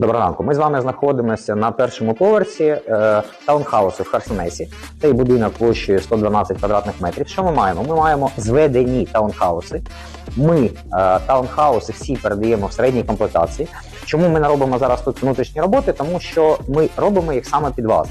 Доброго ранку. Ми з вами знаходимося на першому поверсі е, таунхаусу в Херсонесі. Цей будинок площею 112 квадратних метрів. Що ми маємо? Ми маємо зведені таунхауси. Ми е, таунхауси всі передаємо в середній комплектації. Чому ми не робимо зараз тут внутрішні роботи? Тому що ми робимо їх саме під вас.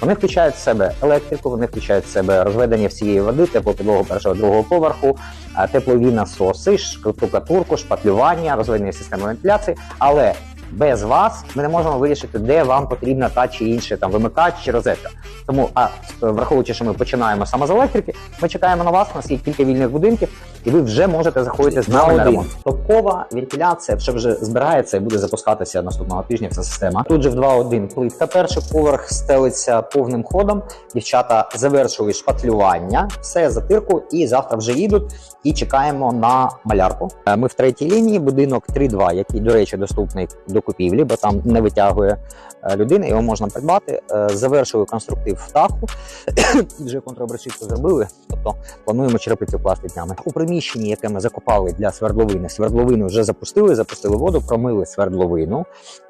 Вони включають в себе електрику, вони включають в себе розведення всієї води, теплу підлогу першого другого поверху, е, теплові насоси, штукатурку, шпатлювання, розведення системи вентиляції. Але без вас ми не можемо вирішити, де вам потрібна та чи інша там вимикач чи розетка. Тому, а враховуючи, що ми починаємо саме з електрики, ми чекаємо на вас. У нас є кілька вільних будинків, і ви вже можете заходити з нами на ремонт. Топкова вентиляція вже вже збирається і буде запускатися наступного тижня. Ця система. Тут же в 2.1 плитка. Перший поверх стелиться повним ходом. Дівчата завершили шпатлювання, все затирку, і завтра вже їдуть. І чекаємо на малярку. Е, Ми в третій лінії, будинок 3.2, який, до речі, доступний до купівлі, бо там не витягує е, людина, його можна придбати. Е, Завершили конструктив даху. Вже контрабрешітку зробили, тобто плануємо черепицю класти днями. Приміщенні, яке ми закопали для свердловини, свердловину вже запустили, запустили воду, промили свердловину.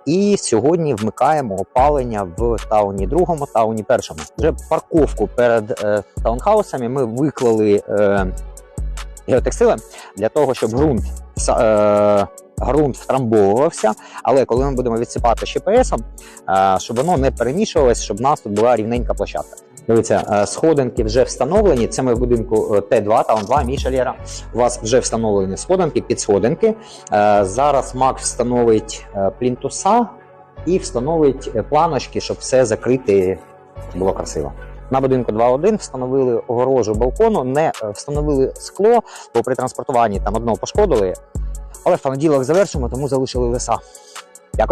І сьогодні вмикаємо опалення в тауні другому, тауні першому. Вже парковку перед е, таунхаусами ми виклали е, геотекстилем для того, щоб ґрунт, е, ґрунт втрамбовувався. Але коли ми будемо відсипати ШПСом, е, щоб воно не перемішувалось, щоб у нас тут була рівненька площадка. Дивіться, е, сходинки вже встановлені. Це ми в будинку е, Т2, таун 2, Міша Лєра. У вас вже встановлені сходинки, підсходинки. Е, Зараз Макс встановить е, плінтуса і встановить е, планочки, щоб все закрити було красиво. На будинку 2.1 встановили огорожу балкону, не е, встановили скло, бо при транспортуванні там одного пошкодили. Але в понеділок завершимо, тому залишили леса.